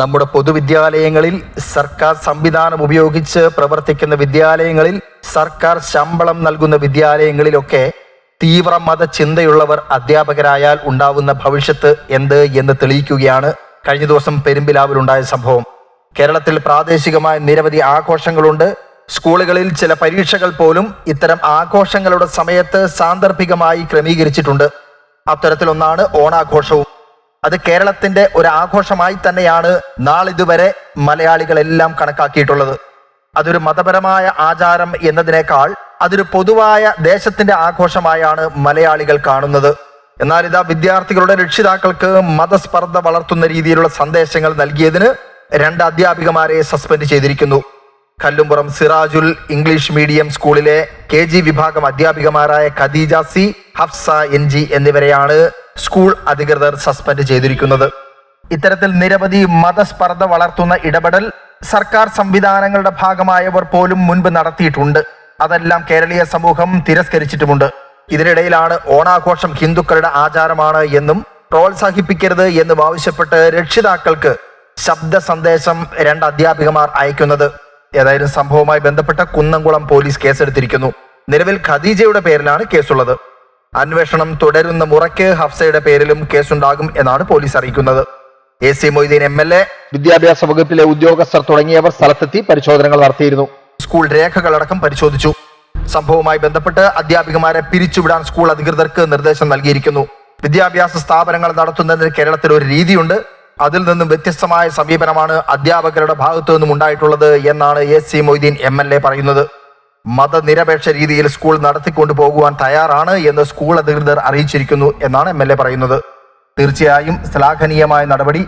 നമ്മുടെ പൊതുവിദ്യാലയങ്ങളിൽ സർക്കാർ സംവിധാനം ഉപയോഗിച്ച് പ്രവർത്തിക്കുന്ന വിദ്യാലയങ്ങളിൽ സർക്കാർ ശമ്പളം നൽകുന്ന വിദ്യാലയങ്ങളിലൊക്കെ തീവ്ര മതചിന്തയുള്ളവർ അധ്യാപകരായാൽ ഉണ്ടാവുന്ന ഭവിഷ്യത്ത് എന്ത് എന്ന് തെളിയിക്കുകയാണ് കഴിഞ്ഞ ദിവസം പെരുമ്പിലാവിലുണ്ടായ സംഭവം. കേരളത്തിൽ പ്രാദേശികമായ നിരവധി ആഘോഷങ്ങളുണ്ട്. സ്കൂളുകളിൽ ചില പരീക്ഷകൾ പോലും ഇത്തരം ആഘോഷങ്ങളുടെ സമയത്ത് സാന്ദർഭികമായി ക്രമീകരിച്ചിട്ടുണ്ട്. അത്തരത്തിലൊന്നാണ് ഓണാഘോഷവും. അത് കേരളത്തിന്റെ ഒരു ആഘോഷമായി തന്നെയാണ് നാളിതുവരെ മലയാളികളെല്ലാം കണക്കാക്കിയിട്ടുള്ളത്. അതൊരു മതപരമായ ആചാരം എന്നതിനേക്കാൾ അതൊരു പൊതുവായ ദേശത്തിന്റെ ആഘോഷമായാണ് മലയാളികൾ കാണുന്നത്. എന്നാൽ ഇതാ വിദ്യാർത്ഥികളുടെ രക്ഷിതാക്കൾക്ക് മതസ്പർദ്ധ വളർത്തുന്ന രീതിയിലുള്ള സന്ദേശങ്ങൾ നൽകിയതിന് രണ്ട് അധ്യാപികമാരെ സസ്പെൻഡ് ചെയ്തിരിക്കുന്നു. കല്ലുംപുറം സിറാജുൽ ഇംഗ്ലീഷ് മീഡിയം സ്കൂളിലെ കെ വിഭാഗം അധ്യാപികമാരായ ഖദീജ സി ഹഫ്സ എൻ എന്നിവരെയാണ് സ്കൂൾ അധികൃതർ സസ്പെൻഡ് ചെയ്തിരിക്കുന്നത്. ഇത്തരത്തിൽ നിരവധി മതസ്പർദ്ധ വളർത്തുന്ന ഇടപെടൽ സർക്കാർ സംവിധാനങ്ങളുടെ ഭാഗമായവർ പോലും മുൻപ് നടത്തിയിട്ടുണ്ട്. അതെല്ലാം കേരളീയ സമൂഹം തിരസ്കരിച്ചിട്ടുമുണ്ട്. ഇതിനിടയിലാണ് ഓണാഘോഷം ഹിന്ദുക്കളുടെ ആചാരമാണ് എന്നും പ്രോത്സാഹിപ്പിക്കരുത് എന്നും ആവശ്യപ്പെട്ട് രക്ഷിതാക്കൾക്ക് ശബ്ദ സന്ദേശം രണ്ട് അധ്യാപികമാർ അയക്കുന്നത്. ഏതായാലും സംഭവവുമായി ബന്ധപ്പെട്ട കുന്നംകുളം പോലീസ് കേസെടുത്തിരിക്കുന്നു. നിലവിൽ ഖദീജയുടെ പേരിലാണ് കേസുള്ളത്. അന്വേഷണം തുടരുന്ന മുറയ്ക്ക് ഹഫ്സയുടെ പേരിലും കേസുണ്ടാകും എന്നാണ് പോലീസ് അറിയിക്കുന്നത്. A C Moideen M L A. വിദ്യാഭ്യാസ വകുപ്പിലെ ഉദ്യോഗസ്ഥർ തുടങ്ങിയവർ സ്ഥലത്തെത്തി പരിശോധനകൾ നടത്തിയിരുന്നു. സ്കൂൾ രേഖകളടക്കം പരിശോധിച്ചു. സംഭവവുമായി ബന്ധപ്പെട്ട് അധ്യാപികമാരെ പിരിച്ചുവിടാൻ സ്കൂൾ അധികൃതർക്ക് നിർദ്ദേശം നൽകിയിരിക്കുന്നു. വിദ്യാഭ്യാസ സ്ഥാപനങ്ങൾ നടത്തുന്നതിന് കേരളത്തിൽ ഒരു രീതിയുണ്ട്. അതിൽ നിന്നും വ്യത്യസ്തമായ സമീപനമാണ് അധ്യാപകരുടെ ഭാഗത്തു നിന്നും ഉണ്ടായിട്ടുള്ളത് എന്നാണ് A C Moideen M L A പറയുന്നത്. മതനിരപേക്ഷ രീതിയിൽ സ്കൂൾ നടത്തിക്കൊണ്ടു പോകുവാൻ തയ്യാറാണ് എന്ന് സ്കൂൾ അധികൃതർ അറിയിച്ചിരിക്കുന്നു എന്നാണ് എം പറയുന്നത്. തീർച്ചയായും ശ്ലാഘനീയമായ നടപടി.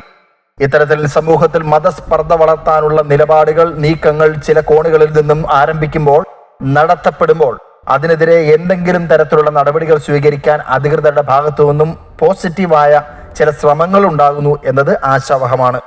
ഇത്തരത്തിൽ സമൂഹത്തിൽ മതസ്പർദ്ധ വളർത്താനുള്ള നിലപാടുകൾ നീക്കങ്ങൾ ചില കോണുകളിൽ നിന്നും ആരംഭിക്കുമ്പോൾ നടത്തപ്പെടുമ്പോൾ അതിനെതിരെ എന്തെങ്കിലും തരത്തിലുള്ള നടപടികൾ സ്വീകരിക്കാൻ അധികൃതരുടെ ഭാഗത്തു നിന്നും പോസിറ്റീവായ ചില ശ്രമങ്ങൾ ഉണ്ടാകുന്നു എന്നത് ആശാവഹമാണ്.